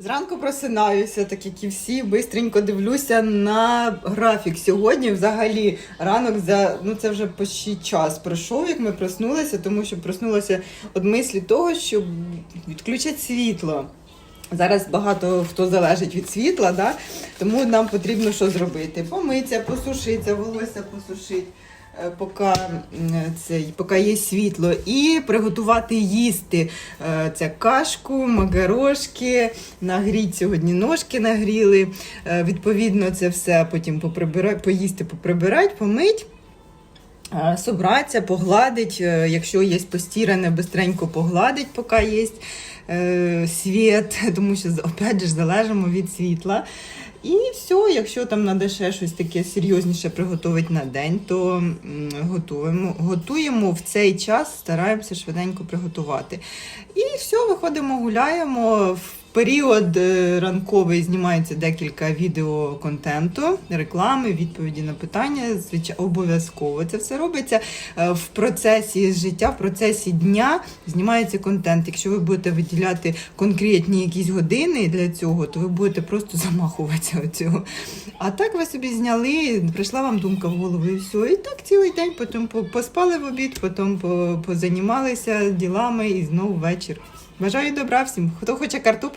Зранку просинаюся, так як і всі, бистренько дивлюся на графік. Сьогодні взагалі ранок за ну це вже почти час пройшов, як ми проснулися, тому що проснулася од мислі того, що відключать світло. Зараз багато хто залежить від світла, да? тому нам потрібно що зробити? Помитися, посушитися, волосся посушити. е, Поки, цей, поки є світло, і приготувати їсти Е, це кашку, макарошки, нагріть сьогодні ножки нагріли. Е, Відповідно, це все потім поприбирати, поїсти, поприбирати, помить. Е, Собратися, погладить, е, якщо є постіране, бистренько погладить, поки є е, світ, тому що опять же залежимо від світла. І все, якщо там треба ще щось таке серйозніше приготувати на день, то готуємо, готуємо в цей час, стараємося швиденько приготувати. І все, виходимо, гуляємо. Період е, ранковий знімається декілька відеоконтенту, реклами, відповіді на питання. Звичайно, обов'язково це все робиться. Е, В процесі життя, в процесі дня знімається контент. Якщо ви будете виділяти конкретні якісь години для цього, то ви будете просто замахуватися від цього. А так ви собі зняли, прийшла вам думка в голову, і все. І так цілий день, потім поспали в обід, потім позанімалися ділами і знову вечір. Бажаю добра всім. Хто хоче картоплю.